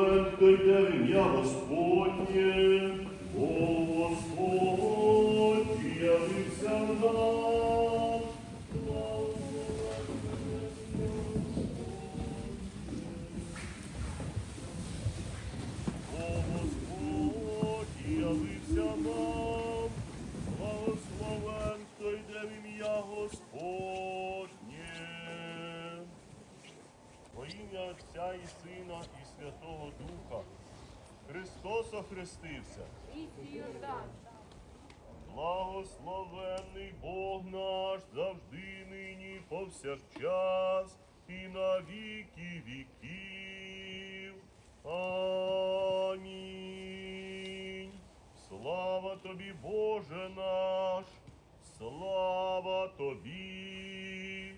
Хто йде в ім'я Господнє. О, Господь явився нам. О, Господь явився нам. Господнє. Во ім'я і Сина Святого Духа. Христос охрестився. Благословенний Бог наш завжди нині повсякчас і на віки віків. Амінь. Слава тобі, Боже наш, слава тобі,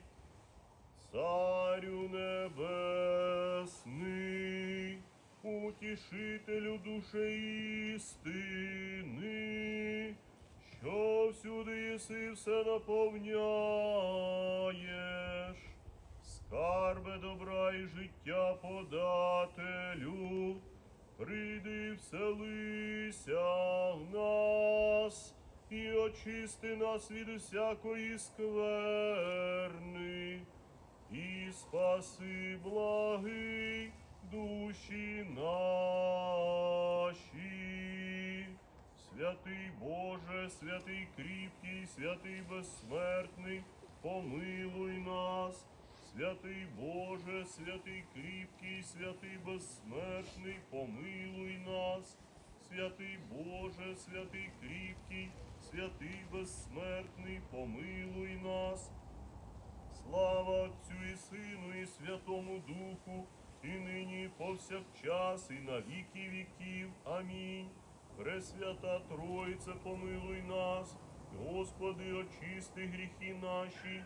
Царю небесний, утішителю душі істини, що всюди єси все наповняєш, скарби добра і життя подателю, прийди вселися в нас і очисти нас від усякої скверни, і спаси благий душі наші. Святий Боже, святий кріпкий, святий безсмертний, помилуй нас. Святий Боже, святий кріпкий, святий безсмертний, помилуй нас. Святий Боже, святий кріпкий, святий безсмертний, помилуй нас. Слава Отцю і Сину, і Святому Духу, і нині, повсякчас, і на віки віків. Амінь. Пресвята Тройце, помилуй нас, Господи, очисти гріхи наші,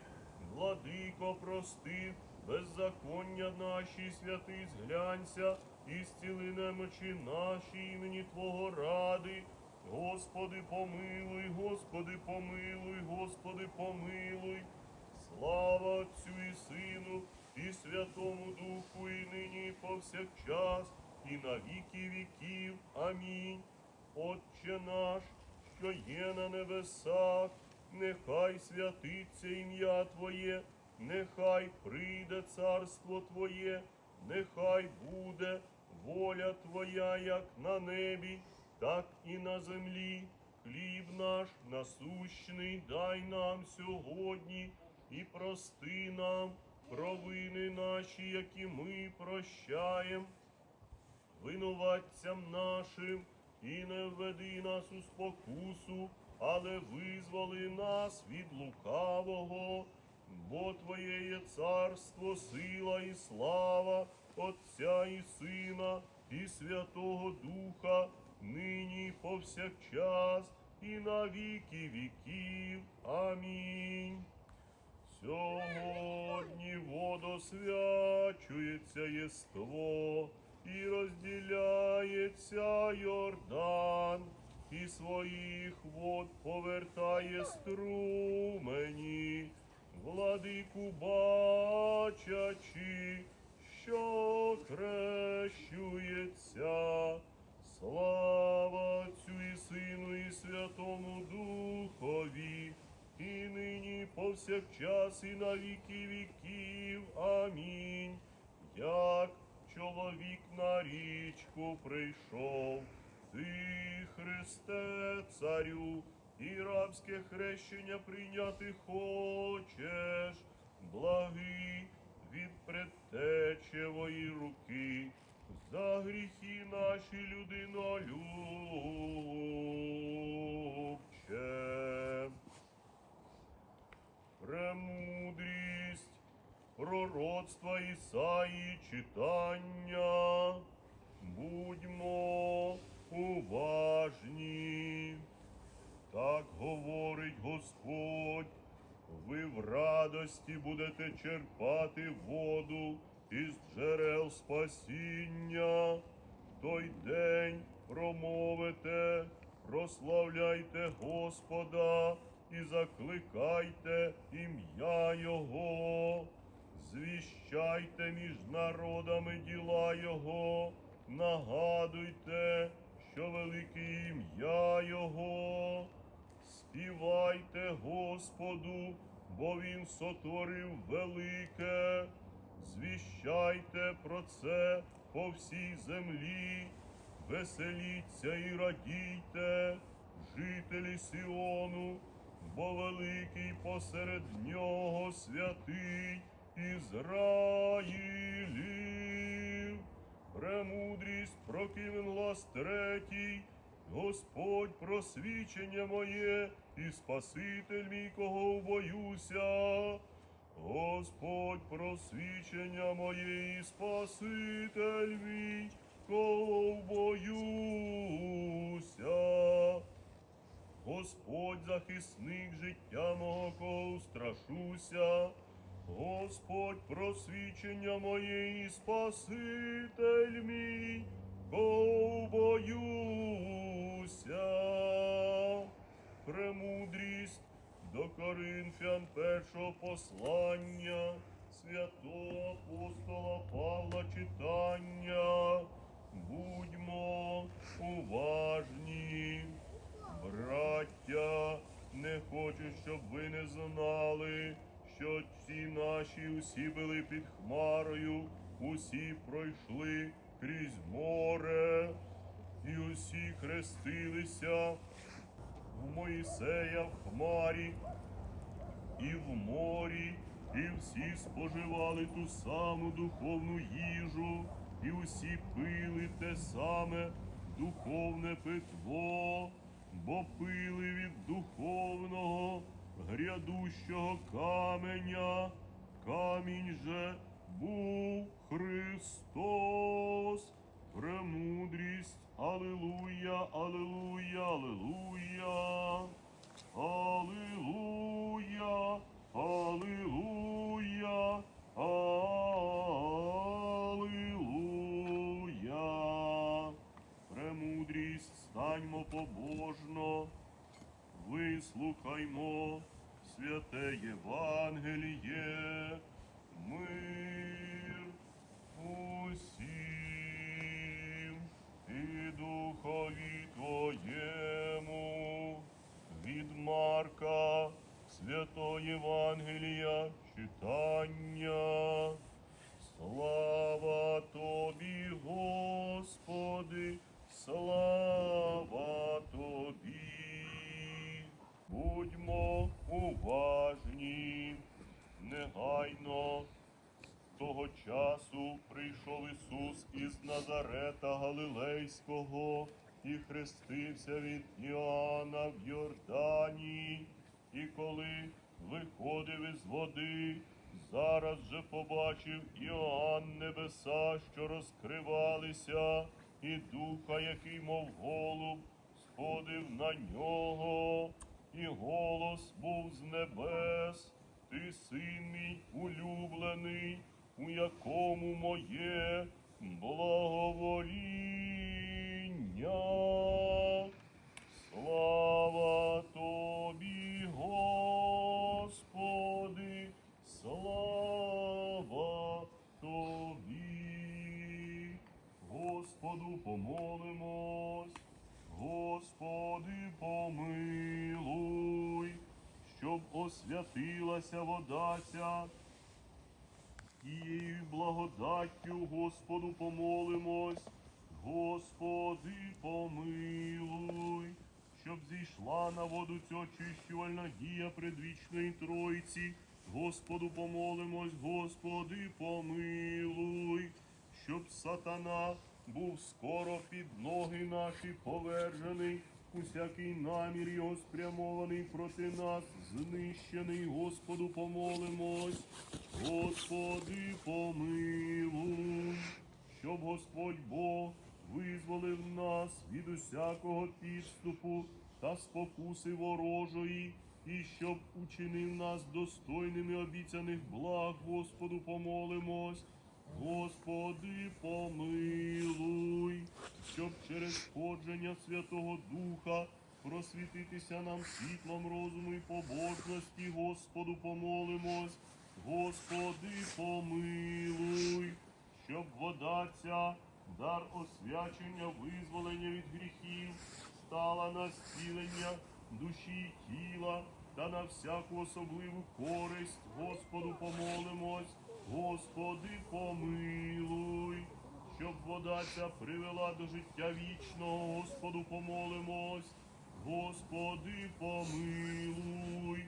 владико, прости, беззаконня наші, святий, зглянься, і зціли немочі наші імені Твого ради. Господи, помилуй, Господи, помилуй, Господи, помилуй. Слава Отцю і Сину, і Святому Духу, і нині, і повсякчас, і на віки віків. Амінь. Отче наш, що є на небесах, нехай святиться ім'я Твоє, нехай прийде царство Твоє, нехай буде воля Твоя, як на небі, так і на землі. Хліб наш насущний дай нам сьогодні і прости нам провини наші, які ми прощаємо винуватцям нашим, і не введи нас у спокусу, але визволи нас від лукавого, бо Твоє є царство, сила і слава Отця і Сина, і Святого Духа, нині і повсякчас, і на віки віків. Амінь. Сьогодні водосвячується єство і розділяється Йордан, і своїх вод повертає струмені, владику бачачи, що хрещується. Слава Отцю і Сину, і Святому Духові, і нині, повсякчас, і на віки віків. Амінь. Як чоловік на річку прийшов, ти, Христе, царю, і рабське хрещення прийняти хочеш, благий від предтечевої руки. За гріхи наші людинолюбче. Премудрість, пророцтва Ісаї читання. Будьмо уважні. Так говорить Господь, ви в радості будете черпати воду із джерел спасіння. Той день промовите, прославляйте Господа і закликайте ім'я Його. звіщайте між народами діла Його, нагадуйте, що велике ім'я Його. Співайте Господу, бо Він сотворив велике. Звіщайте про це по всій землі, веселіться і радійте, жителі Сіону, бо великий посеред нього святий Ізраїлів. Премудрість прокивен глас третій, Господь просвічення моє і Спаситель мій, кого боюся. Господь просвічення моє і Спаситель мій, кого боюся. Господь захисник життя мого, кого страшуся. Господь просвічення моє і Спаситель мій, боюся. Премудрість до Коринфян першого послання, святого апостола Павла читання. Будьмо уважні. Браття, не хочу, щоб ви не знали, що ці наші усі були під хмарою, усі пройшли крізь море, і усі хрестилися в Моїсея в хмарі і в морі, і всі споживали ту саму духовну їжу, і усі пили те саме духовне питво, бо пили від духовного грядущого каменя. Камінь же був Христос. Премудрість, Аллилуйя, Аллилуйя, Аллилуйя. Побожно, вислухаймо святе Євангеліє, мир усім і духові Твоєму від Марка Святого Євангелія читання. Слава Тобі, Господи, слава Тобі. Будьмо уважні, негайно. Того часу прийшов Ісус із Назарета Галилейського і хрестився від Іоанна в Йордані. І коли виходив із води, зараз же побачив Іоанн небеса, що розкривалися, і духа, який, мов голуб, сходив на нього, і голос був з небес. Ти син мій улюблений, у якому моє благовоління. Слава тобі, Господи, слава тобі. Господу помолимось, Господи, помилуй, щоб освятилася вода ця. Тією благодаттю Господу помолимось, Господи, помилуй, щоб зійшла на воду цю очищувальна дія предвічної Тройці. Господу помолимось, Господи, помилуй, щоб сатана був скоро під ноги наші повержений, усякий намір його спрямований проти нас, знищений, Господу помолимось, Господи, помилуй, щоб Господь Бог визволив нас від усякого підступу та спокуси ворожої, і щоб учинив нас достойними обіцяних благ, Господу помолимось. Господи, помилуй, щоб через входження Святого Духа просвітитися нам світлом розуму і побожності, Господу помолимось. Господи, помилуй, щоб вода ця, дар освячення, визволення від гріхів, стала на зцілення душі і тіла та на всяку особливу користь. Господу помолимось, Господи, помилуй, щоб вода ця привела до життя вічного, Господу помолимось, Господи, помилуй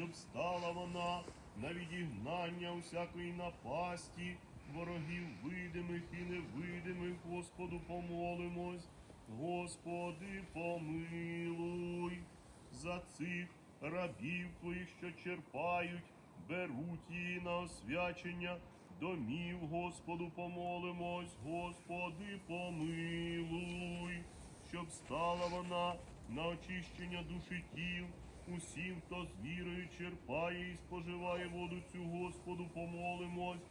щоб стала вона на відігнання усякої напасті, ворогів видимих і невидимих, Господу помолимось, Господи, помилуй. За цих рабів твоїх, що черпають, беруть її на освячення. Домів, Господу, помолимось, Господи, помилуй, щоб стала вона на очищення душі тіл, усім, хто з вірою черпає і споживає воду цю, Господу, помолимось,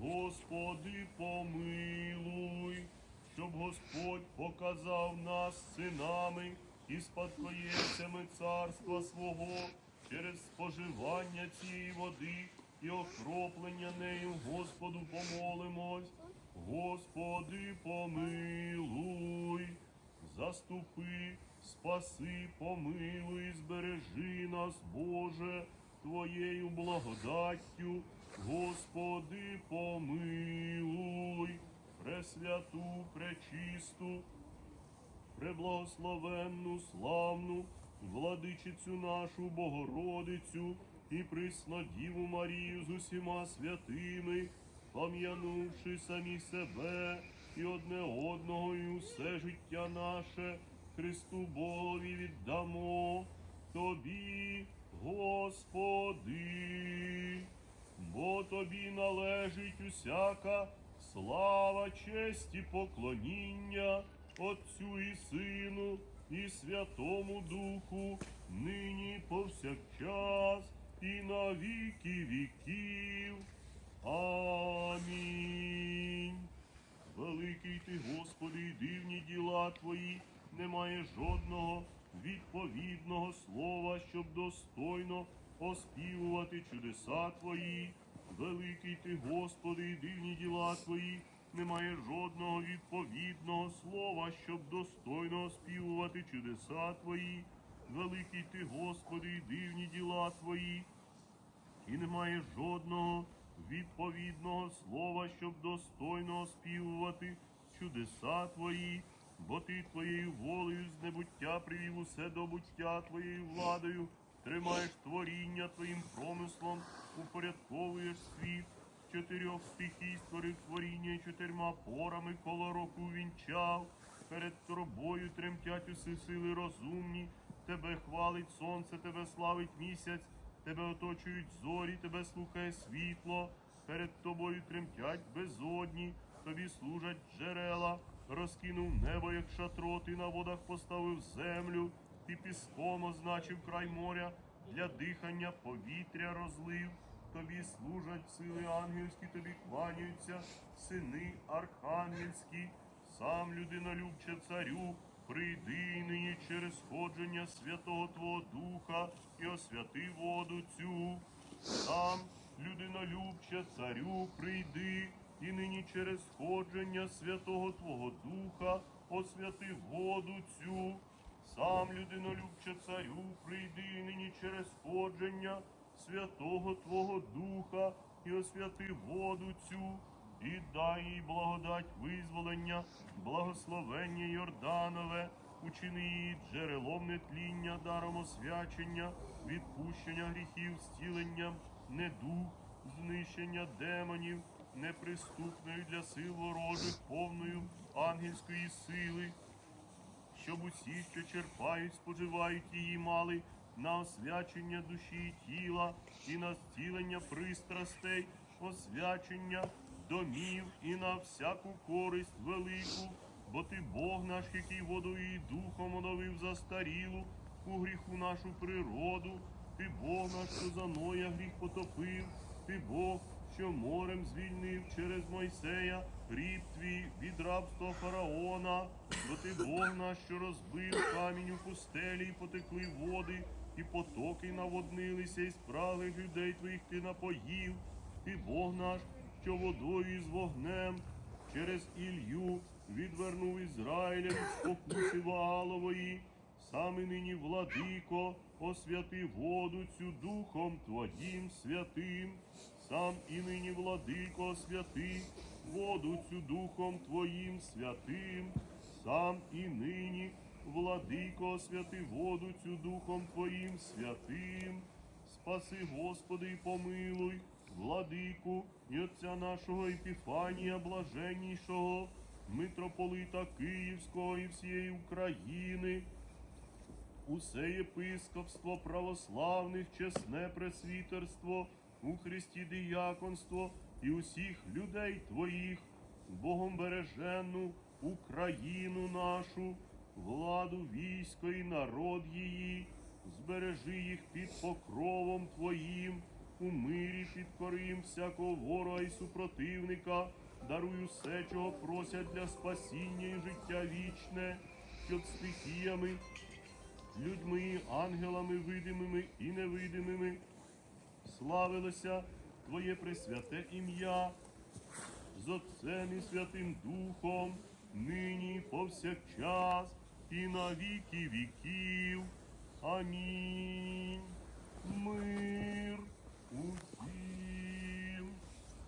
Господи, помилуй, щоб Господь показав нас синами і спадкоємцями царства свого через споживання цієї води і окроплення нею, Господу, помолимось, Господи, помилуй. Заступи, спаси, помилуй, збережи нас, Боже, Твоєю благодаттю, Господи, помилуй, пресвяту, пречисту, преблагословенну, славну, владичицю нашу Богородицю і приснодіву Марію з усіма святими, пам'янувши самі себе і одне одного, і усе життя наше Христу Богові віддамо, Тобі, Господи, бо Тобі належить усяка слава, честь і поклоніння Отцю і Сину і Святому Духу, нині повсякчас і на віки віків. Амінь. Великий ти, Господи, і дивні діла Твої, немає жодного відповідного слова, щоб достойно оспівувати чудеса Твої. Великий ти, Господи, і дивні діла Твої, немає жодного відповідного слова, щоб достойно оспівувати чудеса Твої. Великий ти, Господи, і дивні діла Твої, і немає жодного відповідного слова, щоб достойно оспівувати чудеса твої, бо ти твоєю волею з небуття привів усе до буття твоєю владою, тримаєш творіння твоїм промислом, упорядковуєш світ. Чотирьох стихій створив творіння і чотирма порами коло року вінчав. Перед тобою тремтять усі сили розумні, тебе хвалить сонце, тебе славить місяць, тебе оточують зорі, тебе слухає світло, перед тобою тремтять безодні, тобі служать джерела, розкинув небо, як шатро, ти на водах поставив землю, ти піском означив край моря, для дихання повітря розлив, тобі служать сили ангельські, тобі кланяються, сини архангельські, сам людинолюбче царю, прийди нині через сходження Святого Твого Духа і освяти воду цю. Сам людинолюбче царю, прийди і нині через сходження Святого Твого Духа освяти воду цю. Сам людинолюбче царю, прийди нині через сходження Святого Твого Духа і освяти воду цю, і дай їй благодать визволення, благословення Йорданове, учини її джерелом нетління, даром освячення, відпущення гріхів, зціленням, недух, знищення демонів, неприступною для сил ворожих, повною ангельської сили, щоб усі, що черпають, споживають її, мали на освячення душі і тіла, і на зцілення пристрастей, освячення домів і на всяку користь велику, бо ти Бог наш, який водою і духом оновив застарілу у гріху нашу природу, ти Бог наш, що за Ноя гріх потопив, ти Бог, що морем звільнив через Мойсея рід твій від рабства фараона, бо ти Бог наш, що розбив камінь у пустелі і потекли води, і потоки наводнилися, і спраглих людей твоїх ти напоїв, ти Бог наш, що водою і з вогнем через Ілью відвернув Ізраїля від спокуси Ваалової. Саме нині, владико, освяти воду цю духом Твоїм святим. Сам і нині, владико, освяти воду цю духом Твоїм святим. Сам і нині, владико, освяти воду цю духом Твоїм святим. Спаси, Господи, і помилуй, владику і отця нашого Епіфанія блаженнішого, митрополита Київського і всієї України, усе єпископство православних, чесне пресвітерство, у Христі діяконство і усіх людей Твоїх, Богом бережену Україну нашу, владу військо і народ її, збережи їх під покровом Твоїм, у мирі підкори їм всякого ворога і супротивника, даруй усе, чого просять для спасіння і життя вічне, щоб стихіями, людьми, ангелами видимими і невидимими, славилося Твоє пресвяте ім'я з Отцем і Святим Духом, нині повсякчас і на віки віків. Амінь. Мир усім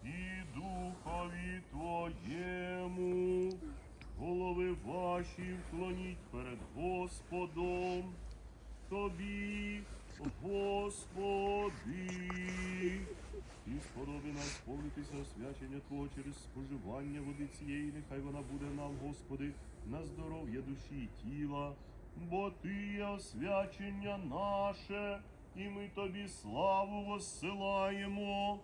і духові Твоєму. Голови ваші вклоніть перед Господом. Тобі, Господи, і сподоби нам сповнитися освячення Твого через споживання води цієї, нехай вона буде нам, Господи, на здоров'я душі і тіла, бо Ти є освячення наше, і ми Тобі славу воссилаємо,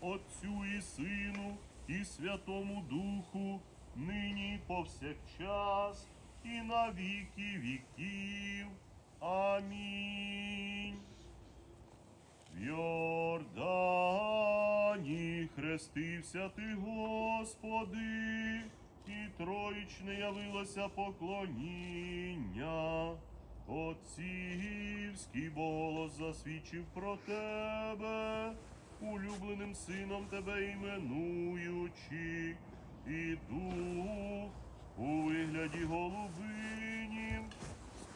Отцю і Сину, і Святому Духу, нині повсякчас, і на віки віків. Амінь. В Йордані хрестився ти, Господи, і троїчне явилося поклоніння. Отцівський голос засвідчив про тебе, улюбленим сином тебе іменуючи, і дух у вигляді голубинім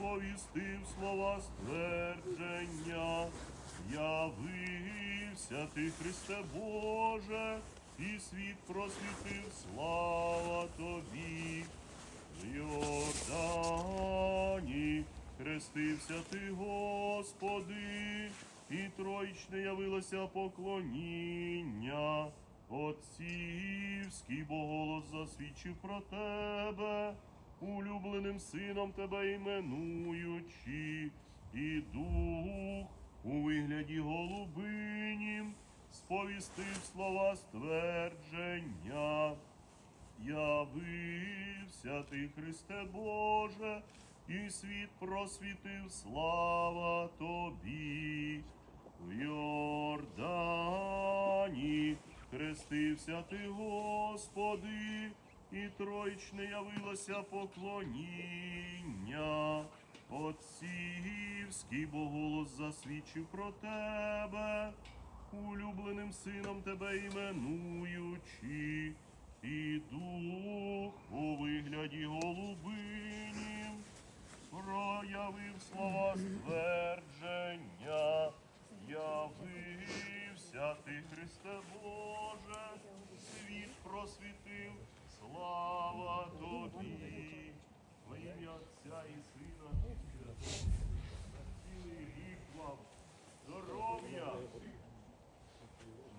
сповістив слова ствердження. Явився ти, Христе Боже, і світ просвітив, слава тобі. В Йордані хрестився ти, Господи, і троїчне явилося поклоніння. Отцівський бо голос засвідчив про тебе, улюбленим сином тебе іменуючи, і дух у вигляді голубинім сповістив слова ствердження. Явився ти, Христе Боже, і світ просвітив, слава тобі. В Йордані хрестився ти, Господи, і троїчне явилося поклоніння. Отцівський бо голос засвідчив про тебе, улюбленим сином тебе іменуючи, і дух у вигляді голубинім проявив слова ствердження. Явився ти, Христе Боже, світ просвітив, слава тобі, во ім'я Отця і Сина, цілий рік вам здоров'я,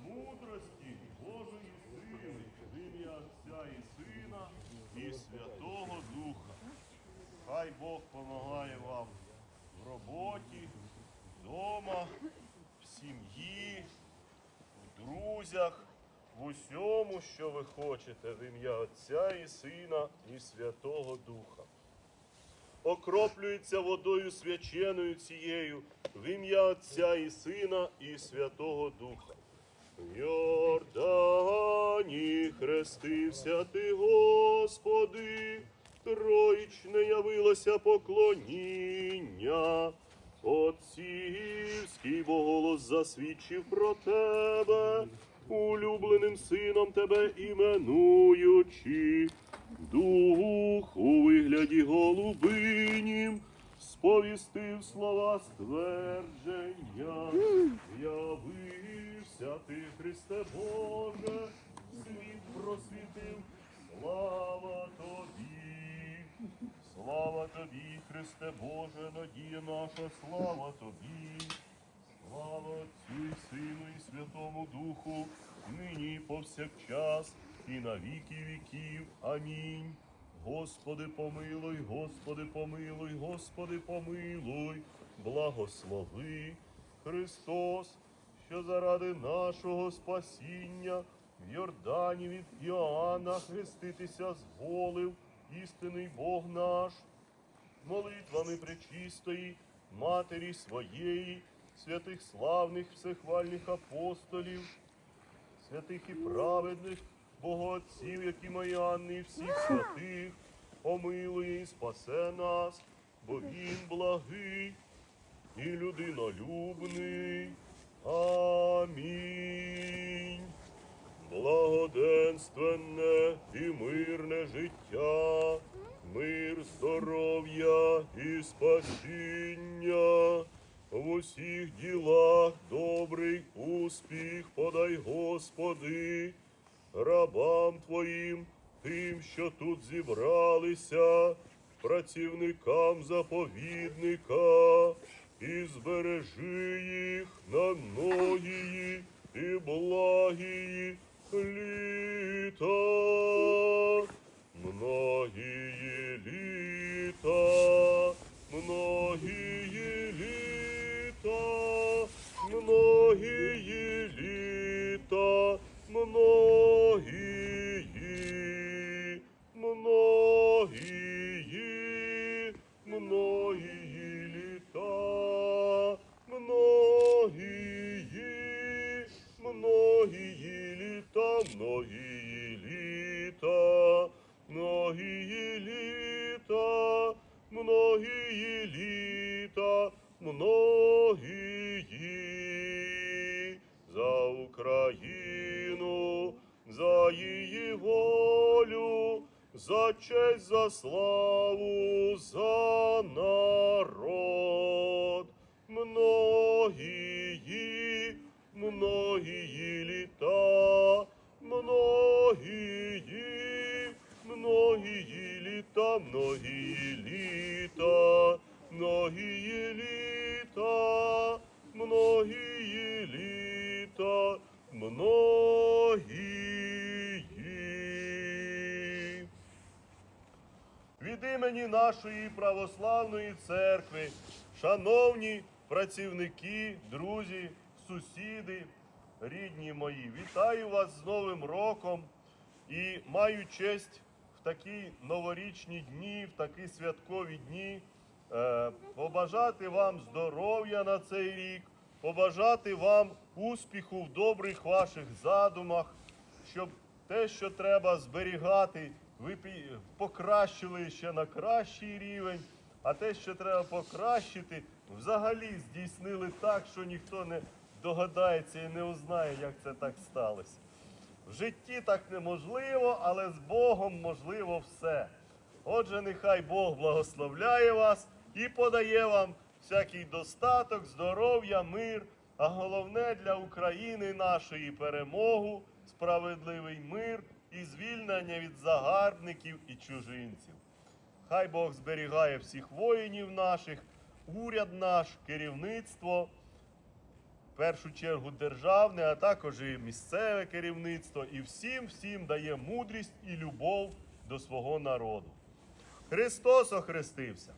мудрості, Божої сили, в ім'я Отця і Сина і Святого Духа. Хай Бог помагає вам в роботі, вдома, в сім'ї, в друзях, в усьому, що ви хочете, в ім'я Отця і Сина і Святого Духа. Окроплюється водою свяченою цією в ім'я Отця і Сина і Святого Духа. В Йордані хрестився ти, Господи, троїчне явилося поклоніння. Отцівський бо голос засвідчив про тебе, улюбленим сином тебе іменуючи, дух у вигляді голубинім, сповістив слова ствердження, явився ти, Христе Боже, світ просвітив, слава тобі. Слава тобі, Христе Боже, надія наша, слава тобі. Слава Отцю і Сину і Святому Духу, нині повсякчас, і на віки віків. Амінь. Господи, помилуй, Господи, помилуй, Господи, помилуй, благослови Христос, що заради нашого спасіння в Йордані від Іоанна хреститися зволив істинний Бог наш молитвами пречистої, Матері своєї, святих славних всехвальних апостолів, святих і праведних богоотців, які Маріанни, і всіх святих, помилує і спасе нас, бо Він благий і людинолюбний. Амінь. Благоденственне і мирне життя, мир, здоров'я і спасіння. В усіх ділах добрий успіх подай, Господи, рабам Твоїм, тим, що тут зібралися, працівникам заповідника, і збережи їх на многії і благії літа, многії літа, многії літа, многії літа, многії, честь, за славу, за народ, многії, многії літа, многії, многії літа, многії літа, многії Імені нашої православної церкви, шановні працівники, друзі, сусіди, рідні мої, вітаю вас з Новим роком. І маю честь в такі новорічні дні, в такі святкові дні е, побажати вам здоров'я на цей рік, побажати вам успіху в добрих ваших задумах, щоб те, що треба зберігати, ви покращили ще на кращий рівень, а те, що треба покращити, взагалі здійснили так, що ніхто не догадається і не узнає, як це так сталося. В житті так неможливо, але з Богом можливо все. Отже, нехай Бог благословляє вас і подає вам всякий достаток, здоров'я, мир, а головне для України нашої перемогу, справедливий мир і звільнення від загарбників і чужинців. Хай Бог зберігає всіх воїнів наших, уряд наш, керівництво, в першу чергу державне, а також і місцеве керівництво, і всім всім дає мудрість і любов до свого народу. Христос охрестився.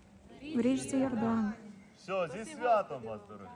в річці Йордан. Все, зі святом вас, дорогі.